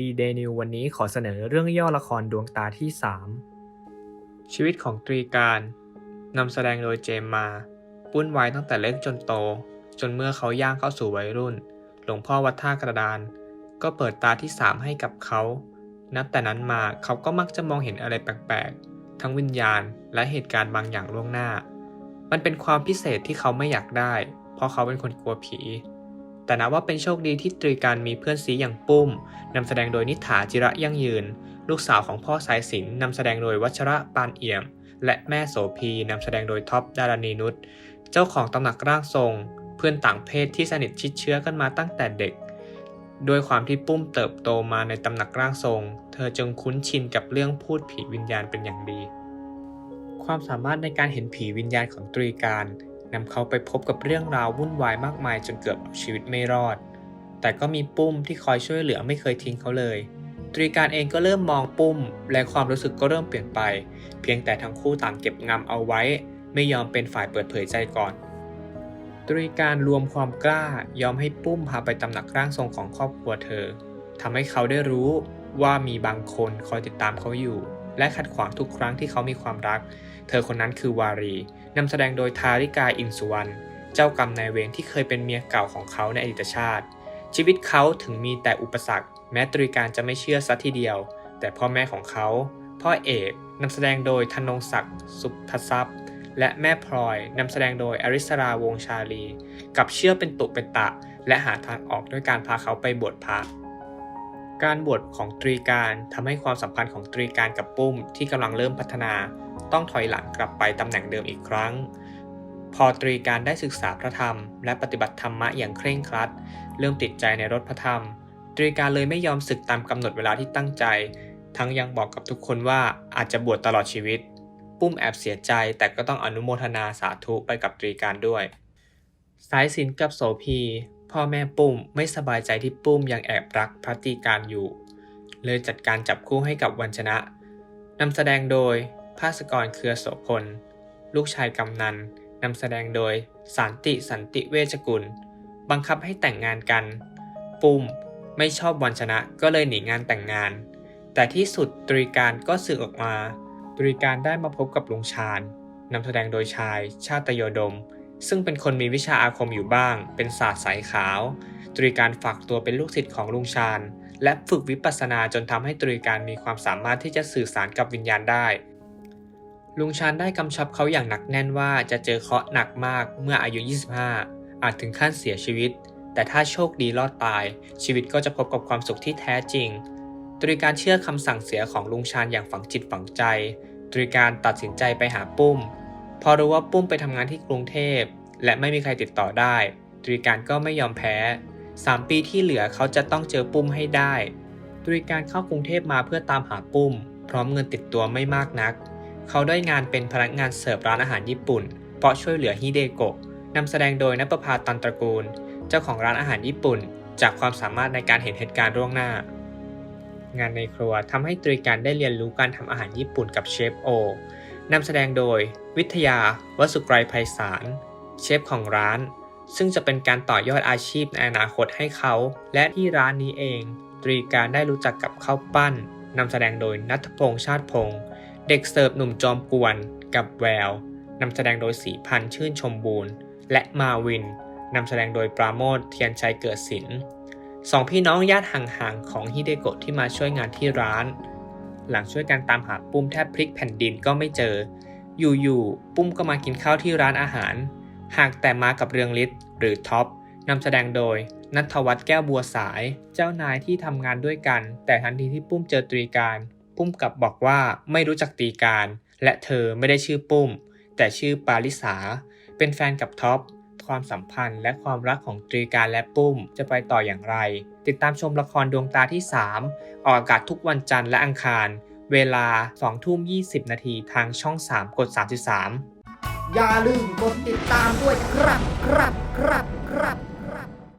ดีเดนิววันนี้ขอเสนอเรื่องย่อละครดวงตาที่ 3 ชีวิตของตรีการนำแสดงโดยเจมมาปุ้นไว้ตั้งแต่เล็กจนโต จนเมื่อเขาย่างเข้าสู่วัยรุ่น หลวงพ่อวัดท่ากระดาน ก็เปิดตาที่สามให้กับเขา นับแต่นั้นมาเขาก็มักจะมองเห็นอะไรแปลกๆ ทั้งวิญญาณและเหตุการณ์บางอย่างล่วงหน้า มันเป็นความพิเศษที่เขาไม่อยากได้ เพราะเขาเป็นคนกลัวผี แต่นับว่าเป็นโชคดีที่ตรีการมีเพื่อนซีอย่างปุ้มนำแสดงโดยนิถาจิระยั่งยืน ลูกสาวของพ่อสายสินนำแสดงโดยวัชระปานเอี่ยม และแม่โสพีนำแสดงโดยท็อปดารณีนุชเจ้าของตำหนักร่างทรง เพื่อนต่างเพศที่สนิทชิดเชื้อกันมาตั้งแต่เด็กด้วยความที่ปุ้มเติบโตมาในตำหนักร่างทรง เธอจึงคุ้นชินกับเรื่องพูดผีวิญญาณเป็นอย่างดี ความสามารถในการเห็นผีวิญญาณของตรีการ นำเขาไปพบกับเรื่องราววุ่นวายมากมายจนเกือบเอาชีวิตไม่รอด แต่ก็มีปุ้มที่คอยช่วยเหลือไม่เคยทิ้งเขาเลย ตรีการเองก็เริ่มมองปุ้ม และความรู้สึกก็เริ่มเปลี่ยนไป เพียงแต่ทั้งคู่ต่างเก็บงำเอาไว้ ไม่ยอมเป็นฝ่ายเปิดเผยใจก่อน ตรีการรวมความกล้ายอมให้ปุ้มพาไปตำหนักร่างทรงของครอบครัวเธอทำให้เขาได้รู้ว่ามีบางคนคอยติดตามเขาอยู่ และขัดขวางทุกครั้งที่เขามีความรัก เธอคนนั้นคือวารีนำแสดงโดยทาริกาอินสุวรรณเจ้ากรรมนายเวรที่เคยเป็นเมียเก่าของเขาในอดีตชาติ ชีวิตเขาถึงมีแต่อุปสรรค แม้ตรีการจะไม่เชื่อสัทีเดียว แต่พ่อแม่ของเขา พ่อเอกนำแสดงโดยธนงศักดิ์สุภทรัพย์ และแม่พลอยนำแสดงโดยอริสราวงชาลี กับเชื่อเป็นตุเป็นตะ และหาทางออกด้วยการพาเขาไปบวชพระ การบวชของตรีการทำให้ความสัมพันธ์ของตรีการกับปุ้มที่กำลังเริ่มพัฒนา ต้องถอยหลังกลับไปตำแหน่งเดิมอีกครั้ง พอตรีการได้ศึกษาพระธรรม และปฏิบัติธรรมะอย่างเคร่งครัด เริ่มติดใจในรถพระธรรม ตรีการเลยไม่ยอมศึกตามกำหนดเวลาที่ตั้งใจ ทั้งยังบอกกับทุกคนว่าอาจจะบวชตลอดชีวิต ปุ้มแอบเสียใจแต่ก็ต้องอนุโมทนาสาธุไปกับตรีการด้วย สายสินกับโสพี พ่อแม่ปุ้มไม่สบายใจที่ปุ้มยังแอบรักพระตรีการอยู่ เลยจัดการจับคู่ให้กับวันชนะนำแสดงโดยภาสกรเครือโสพล ลูกชายกำนันนำแสดงโดยสันติสันติเวชกุล บังคับให้แต่งงานกัน ปุ้มไม่ชอบวันชนะก็เลยหนีงานแต่งงาน แต่ที่สุดตรีการก็สื่อออกมา ตรีการได้มาพบกับลุงชาญนำแสดงโดยชายชาตโยดม ซึ่งเป็นคนมีวิชาอาคมอยู่บ้าง เป็นศาสตร์สายขาว ตรีการฝากตัวเป็นลูกศิษย์ของลุงชาญ และฝึกวิปัสสนาจนทำให้ตรีการมีความสามารถที่จะสื่อสารกับวิญญาณได้ ลุงชาญได้กำชับเขาอย่างหนักแน่นว่าจะเจอเคราะห์หนักมากเมื่ออายุ 25 อาจถึงขั้นเสียชีวิต แต่ถ้าโชคดีรอดตาย ชีวิตก็จะพบกับความสุขที่แท้จริง ตรีการเชื่อคำสั่งเสียของลุงชาญอย่างฝังจิตฝังใจ ตรีการตัดสินใจไปหาปุ้ม พอรู้ว่าปุ้มไปทำงานที่กรุงเทพ และไม่มีใครติดต่อได้ ตรีการก็ไม่ยอมแพ้ 3 ปีที่เหลือเขาจะต้องเจอปุ้มให้ได้ ตรีการเข้ากรุงเทพมาเพื่อตามหาปุ้ม พร้อมเงินติดตัวไม่มากนัก เขาได้งานเป็นพนักงานเสิร์ฟร้านอาหารญี่ปุ่น เพราะช่วยเหลือฮิเดโกะนำแสดงโดยนปภาตันตระกูล เจ้าของร้านอาหารญี่ปุ่น จากความสามารถในการเห็นเหตุการณ์ล่วงหน้า งานในครัวทำให้ตรีการได้เรียนรู้การทำอาหารญี่ปุ่นกับเชฟโอ นำแสดงโดย วิทยาวสุไกรไพศาลเชฟของร้าน ซึ่งจะเป็นการต่อยอดอาชีพในอนาคตให้เขา และที่ร้านนี้เอง ตรีการได้รู้จักกับข้าวปั้นนำแสดงโดยนัทพงษ์ชาติพงษ์เด็กเสิร์ฟหนุ่มจอมกวน กับแววนำแสดงโดยสีพันชื่นชมบูรณ์ และมาวินนำแสดงโดยปราโมทเทียนชัยเกิดศิลป์สองพี่น้องญาติห่างๆของฮิเดโกะที่มาช่วยงานที่ร้าน หลังช่วยกันตามหาปุ้มแทบพลิกแผ่นดินก็ไม่เจอ อยู่ๆปุ้มก็มากินข้าวที่ร้านอาหาร หากแต่มากับเรืองฤทธิ์หรือท็อปนำแสดงโดยนัทวัฒน์แก้วบัวสาย เจ้านายที่ทำงานด้วยกัน แต่ทันทีที่ปุ้มเจอตรีการ ปุ้มกลับบอกว่าไม่รู้จักตรีการ และเธอไม่ได้ชื่อปุ้ม แต่ชื่อปาลิสา เป็นแฟนกับท็อป ความสัมพันธ์ และความรักของตรีการและปุ้มจะไปต่ออย่างไร ติดตามชมละครดวงตาที่ 3 ออกอากาศทุกวันจันทร์และอังคาร เวลา2ทุ่ม20 นาทีทางช่อง 3 กด 33 อย่าลืมกดติดตามด้วยครับครับครับ